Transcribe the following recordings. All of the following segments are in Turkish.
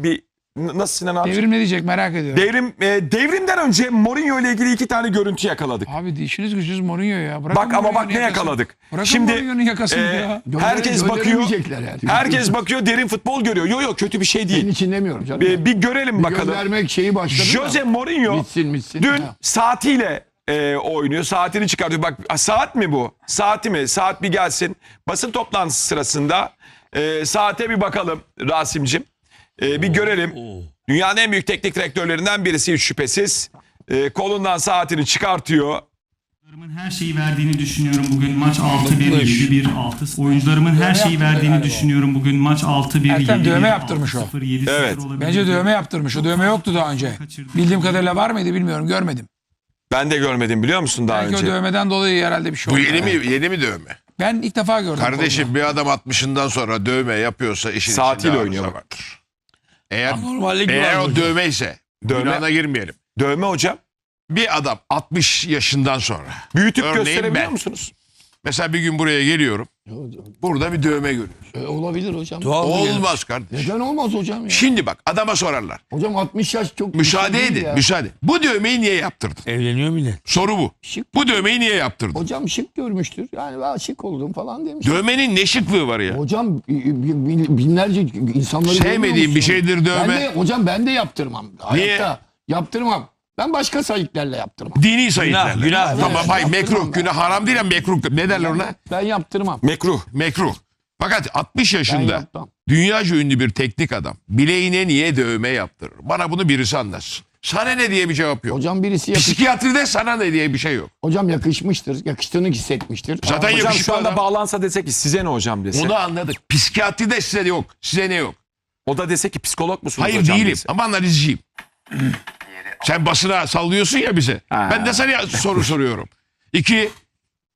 bir nasıl Sinan abi? Devrim ne diyecek merak ediyorum. Devrim e, devrimden önce Mourinho ile ilgili iki tane görüntü yakaladık. Abi işiniz gücünüz Mourinho ya. Bırakın Bak ama bak ne yakasını. yakaladık. Bırakın Şimdi Mourinho'nun yakasını e, ya. herkes bakıyor. yani. Herkes bakıyor derin futbol görüyor. Yo yo kötü bir şey Senin değil. için demiyorum canım. Bir, bir görelim Bir bakalım. Göndermek şeyi başladı Jose da. Mourinho Bitsin bitsin. dün Ha. saatiyle e, oynuyor. Saatini çıkartıyor. Bak saat mi bu? Saati mi? Saat bir gelsin. Basın toplantısı sırasında e, saate bir bakalım Rasim'cim. E, bir görelim. Dünyanın en büyük teknik direktörlerinden birisi hiç şüphesiz. E, kolundan saatini çıkartıyor. Oyuncularımın her şeyi verdiğini düşünüyorum bugün maç 6-1 7-1 6. Oyuncularımın her şeyi verdiğini düşünüyorum bugün maç 6-1 Ertem 7-1 dövme yaptırmış o. 6-0 7-0 Evet. Bence dövme yaptırmış. O dövme yoktu daha önce. Bildiğim kadarıyla var mıydı bilmiyorum. Görmedim. Ben de görmedim biliyor musun daha Belki önce? o dövmeden dolayı herhalde bir şey Bu oldu. yeni mi yeni mi dövme? Ben ilk defa gördüm. Kardeşim bir adam 60'ından sonra dövme yapıyorsa işin Saatiyle içinde oynuyor bak. vardır. Eğer eğer var o hocam. dövme ise Dövme. günahına girmeyelim. Dövme hocam. Bir adam 60 yaşından sonra Büyütüp Örneğin gösterebiliyor ben. musunuz? Mesela bir gün buraya geliyorum. Burada bir dövme görüyoruz. E, olabilir hocam. Tuhaf bir yer. Olmaz kardeşim. Neden olmaz hocam ya? Şimdi bak adama sorarlar. Hocam 60 yaş çok Müsaade bir değil edin. ya. Müsaade. Bu dövmeyi niye yaptırdın? Evleniyor millet. Soru bu. Şık. Bu dövmeyi niye yaptırdın? Hocam şık görmüştür. Yani ben şık oldum falan demiş. Dövmenin ne şıklığı var ya? Hocam bi- bi- binlerce insanları Sevmediğim görmüyor bir musun? şeydir dövme. Ben de, hocam ben de yaptırmam. Niye? Hayatta yaptırmam. Ben başka sayıklarla yaptırmam. Dini sayıklarla. günah. Tamam Evet, hayır yaptırmam mekruh. Günah haram değil ama mekruh. Ne derler ona? Ben yaptırmam. Mekruh. Mekruh. Fakat 60 Ben yaşında dünyaca ünlü bir teknik adam bileğine niye dövme yaptırır? Bana bunu birisi anlatsın. Sana ne diye bir cevap yok. Hocam birisi yakış Psikiyatride sana ne diye bir şey yok. hocam yakışmıştır. Yakıştığını hissetmiştir. Zaten Hocam şu anda adam. bağlansa dese ki size ne hocam dese. Onu anladık. Psikiyatride size de yok. Size ne yok. O da dese ki psikolog musunuz Hayır hocam değilim dese. ama analizciyim. Sen basına sallıyorsun ya bize. Ha. Ben de sana soru soruyorum. İki,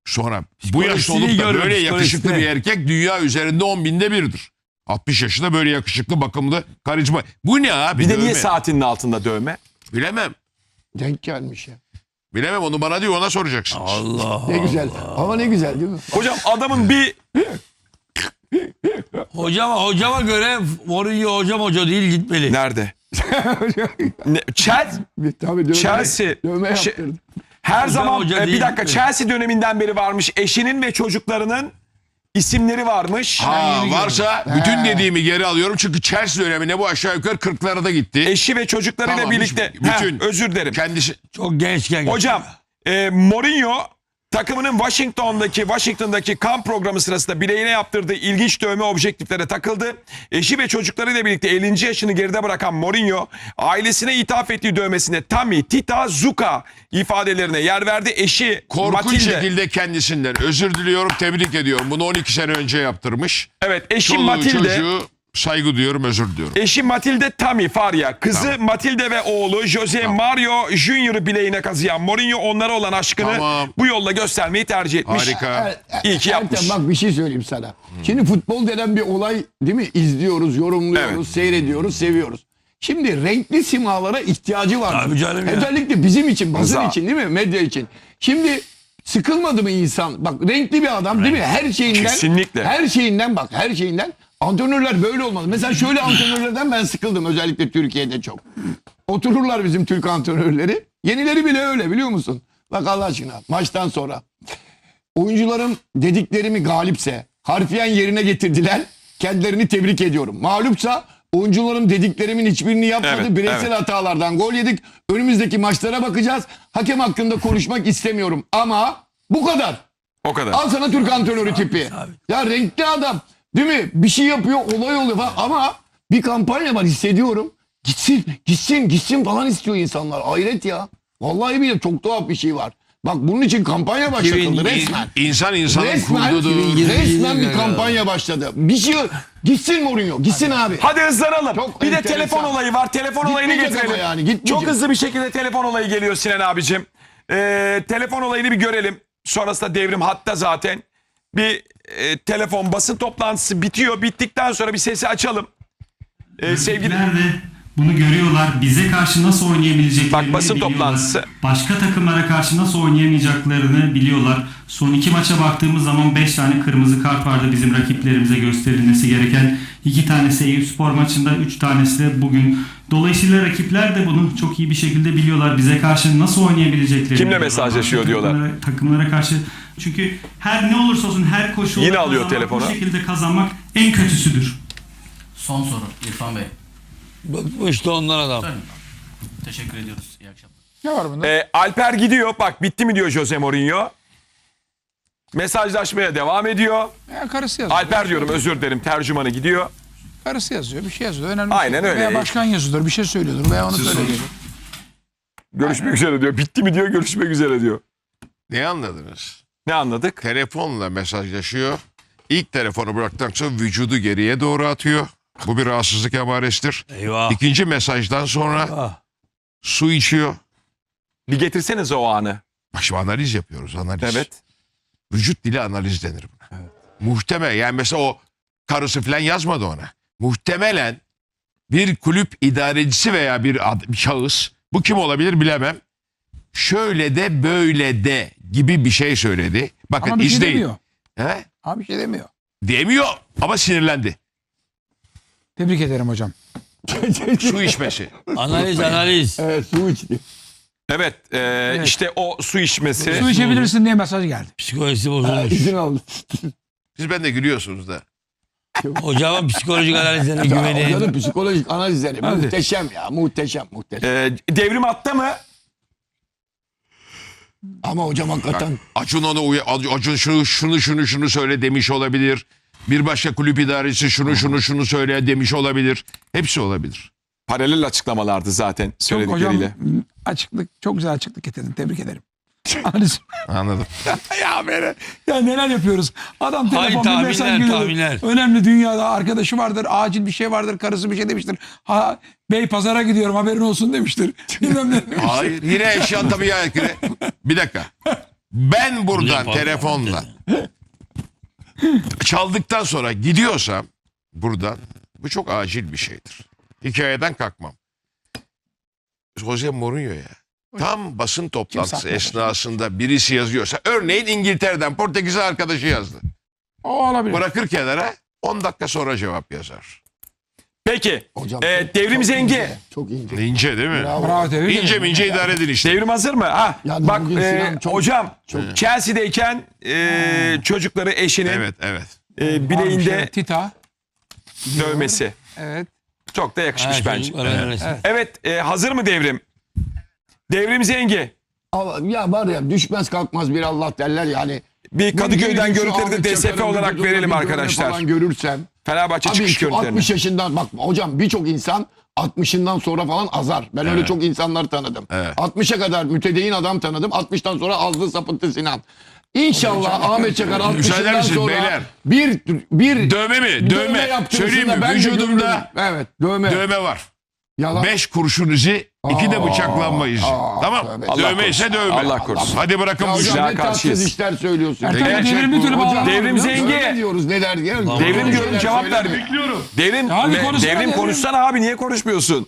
sonra bu yaş Psikolojisini olup da böyle yakışıklı bir erkek dünya üzerinde 10 binde birdir. 60 yaşında böyle yakışıklı, bakımlı, karizma. Bu ne abi? Bir de dövme? niye saatinin altında dövme? Bilemem. Denk gelmiş ya. Bilemem onu bana diyor ona soracaksınız. Allah. Ne güzel. Ama ne güzel değil mi? Hocam adamın bir Hocama hocama göre Mourinho hocam hoca değil gitmeli. nerede? Ne, Chelsea, Bir- Tabii dövme, Chelsea dövme yaptırdı. her Hocam zaman hoca e, bir değil dakika mi? Chelsea döneminden beri varmış. Eşinin ve çocuklarının isimleri varmış. Ha, varsa bütün dediğimi geri alıyorum. Çünkü Chelsea dönemine bu aşağı yukarı 40'lara da gitti. Eşi ve çocuklarıyla Tamam, birlikte. bütün- Heh, özür dilerim. Kendisi Çok gençken. Hocam e, Mourinho takımının Washington'daki Washington'daki kamp programı sırasında bileğine yaptırdığı ilginç dövme objektiflere takıldı. Eşi ve çocuklarıyla birlikte 50. yaşını geride bırakan Mourinho ailesine ithaf ettiği dövmesine Tami, Tita, Zuka ifadelerine yer verdi. Eşi korkunç Matilde, şekilde kendisinden özür diliyorum, tebrik ediyorum. Bunu 12 sene önce yaptırmış. evet eşi Çoluğu Matilde, çocuğu saygı duyuyorum, özür diliyorum. eşi Matilde Tami Faria, kızı Matilde ve oğlu Jose Mario Junior'ı bileğine kazıyan Mourinho onlara olan aşkını Tamam. bu yolla göstermeyi tercih etmiş. Harika. İyi ki Ertem, yapmış. bak bir şey söyleyeyim sana. Şimdi futbol denen bir olay değil mi? İzliyoruz, yorumluyoruz, Evet. seyrediyoruz, seviyoruz. Şimdi renkli simalara ihtiyacı var. Tabii canım ya. Özellikle bizim için, basın Rıza. için değil mi? Medya için. Şimdi sıkılmadı mı insan? Bak renkli bir adam değil mi? Her şeyinden. Kesinlikle. Her şeyinden bak, her şeyinden. Antrenörler böyle olmalı. Mesela şöyle antrenörlerden ben sıkıldım özellikle Türkiye'de çok. Otururlar bizim Türk antrenörleri. Yenileri bile öyle biliyor musun? Bak Allah aşkına maçtan sonra oyuncularım dediklerimi galipse harfiyen yerine getirdiler. Kendilerini tebrik ediyorum. Mağlupsa oyuncularım dediklerimin hiçbirini yapmadı. Evet, Bireysel evet. hatalardan gol yedik. Önümüzdeki maçlara bakacağız. Hakem hakkında konuşmak istemiyorum ama bu kadar. O kadar. Al sana Türk antrenörü tipi. Ya renkli adam. Değil mi? Bir şey yapıyor, olay oluyor falan. Ama bir kampanya var hissediyorum. Gitsin, gitsin, gitsin falan istiyor insanlar. Hayret ya. Vallahi bile çok tuhaf bir şey var. Bak bunun için kampanya başlatıldı 2000 resmen. İnsan insanın Resmen, kurdudur. resmen bir kampanya başladı. Bir şey gitsin Mourinho, gitsin abi. Hadi hızlanalım. Çok bir de enteresan. telefon olayı var. Telefon olayını Gitmeyecek getirelim. yani, gitmeyecek. Çok hızlı bir şekilde telefon olayı geliyor Sinan abicim. Ee, telefon olayını bir görelim. Sonrasında devrim hatta zaten. Bir e, telefon basın toplantısı bitiyor. Bittikten sonra bir sesi açalım. Ee, sevgili Nerede? Bunu görüyorlar. Bize karşı nasıl oynayabileceklerini Bak, basın biliyorlar. toplantısı. Başka takımlara karşı nasıl oynayamayacaklarını biliyorlar. Son iki maça baktığımız zaman 5 tane kırmızı kart vardı bizim rakiplerimize gösterilmesi gereken. iki tanesi Eyüp Spor maçında, 3 tanesi de bugün. Dolayısıyla rakipler de bunu çok iyi bir şekilde biliyorlar. Bize karşı nasıl oynayabileceklerini Kimle mesajlaşıyor diyorlar. Takımlara, takımlara karşı. Çünkü her ne olursa olsun her koşulda Yine alıyor kazanmak, telefonu. Bu şekilde kazanmak en kötüsüdür. Son soru İrfan Bey. Bıkmıştı ondan adam. Tabii. Teşekkür ediyoruz. İyi akşamlar. Ne var bunda? Ee, Alper gidiyor. Bak bitti mi diyor Jose Mourinho. Mesajlaşmaya devam ediyor. Ya karısı yazıyor. Alper diyorum özür dilerim tercümanı gidiyor. Karısı yazıyor. Bir şey yazıyor. Önemli bir Aynen şey. öyle. Veya başkan yazıyordur. Bir şey söylüyordur. Veya onu söylüyordur. Görüşmek üzere diyor. Bitti mi diyor görüşmek üzere diyor. Ne anladınız? Ne anladık? Telefonla mesajlaşıyor. İlk telefonu bıraktıktan sonra vücudu geriye doğru atıyor. Bu bir rahatsızlık emaresidir. Eyvah. İkinci mesajdan sonra Ah. su içiyor. Bir getirsenize o anı. Bak şimdi analiz yapıyoruz analiz. Evet. Vücut dili analiz denir buna. Muhtemel yani mesela o karısı falan yazmadı ona. Muhtemelen bir kulüp idarecisi veya bir, ad, bir şahıs bu kim olabilir bilemem. Şöyle de böyle de gibi bir şey söyledi. Bakın Ama bir şey izleyin. demiyor. He? Abi bir şey demiyor. Demiyor ama sinirlendi. Tebrik ederim hocam. Su içmesi. Analiz analiz. Evet su içti. Evet, e, işte o su içmesi. Su içebilirsin diye mesaj geldi. Psikolojisi bozulmuş. izin aldı. Siz ben de gülüyorsunuz da. Hocamın psikolojik analizlerine güvenin. Hocanın psikolojik analizleri Hadi. muhteşem ya. Muhteşem muhteşem. E, devrim attı mı? Ama hocam hakikaten Acun onu uya- Acun şunu şunu şunu şunu söyle demiş olabilir. Bir başka kulüp idaresi şunu şunu şunu söyle demiş olabilir. Hepsi olabilir. Paralel açıklamalardı zaten Çok hocam söyledikleriyle. açıklık, çok güzel açıklık getirdin. Tebrik ederim. Analiz. Anladım. ya beni. Ya neler yapıyoruz? Adam Hay telefonda tahminler, mesaj geliyor. tahminler. Önemli dünyada arkadaşı vardır. Acil bir şey vardır. Karısı bir şey demiştir. Ha, bey pazara gidiyorum haberin olsun demiştir. Bilmem ne. Hayır yine eşyan tabii ya. Bir dakika. Ben buradan telefonla çaldıktan sonra gidiyorsam buradan bu çok acil bir şeydir. Hikayeden kalkmam. Jose Mourinho ya. Tam basın toplantısı esnasında birisi yazıyorsa örneğin İngiltere'den Portekiz arkadaşı yazdı. O olabilir. Bırakır kenara 10 dakika sonra cevap yazar. Peki, hocam. e, çok- devrim çok zengi. ince, Çok ince. İnce değil mi? Bravo. Bravo tebrik İnce ederim. mince idare edin işte. Devrim hazır mı? Ha, Yalnız bak bugün e, Sinan çok- hocam Chelsea'deyken e, çocukları eşinin Evet evet. e, bileğinde Tita. dövmesi. Evet. Çok da yakışmış bence. Evet, e, hazır mı devrim? Devrim Zengi. Ama Ya var ya düşmez kalkmaz bir Allah derler yani. Bir Kadıköy'den görüntüleri de DSF olarak verelim arkadaşlar. Falan görürsem. Fenerbahçe Abi çıkış şu görüntülerini. 60 yaşından bak hocam birçok insan 60'ından sonra falan azar. Ben öyle çok insanlar tanıdım. Evet. 60'a kadar mütedeyin adam tanıdım. 60'tan sonra azlı sapıntı Sinan. İnşallah Ahmet Çakar Müsaade 60'ından misiniz sonra beyler? bir bir Dövme mi? Dövme. Söyleyeyim mi? ben de Vücudumda görürüm. evet dövme. dövme var. Yalan. 5 kurşun izi, 2 de Aa, bıçaklanma izi. aa, tamam. Allah Dövme ise korusun. dövme. Allah korusun. Hadi bırakın bu hocam işi. ne karşıyız. tatsız işler söylüyorsun. Gerçek devrim bir bu. türlü Hocam, bağlanamadı. Devrim biliyor musun? Zengi. Dövme diyoruz ne der diye. Devrim diyorum cevap ver. söyleme. Devrim, Hadi me- konuşsana devrim devrim. konuşsana abi niye konuşmuyorsun?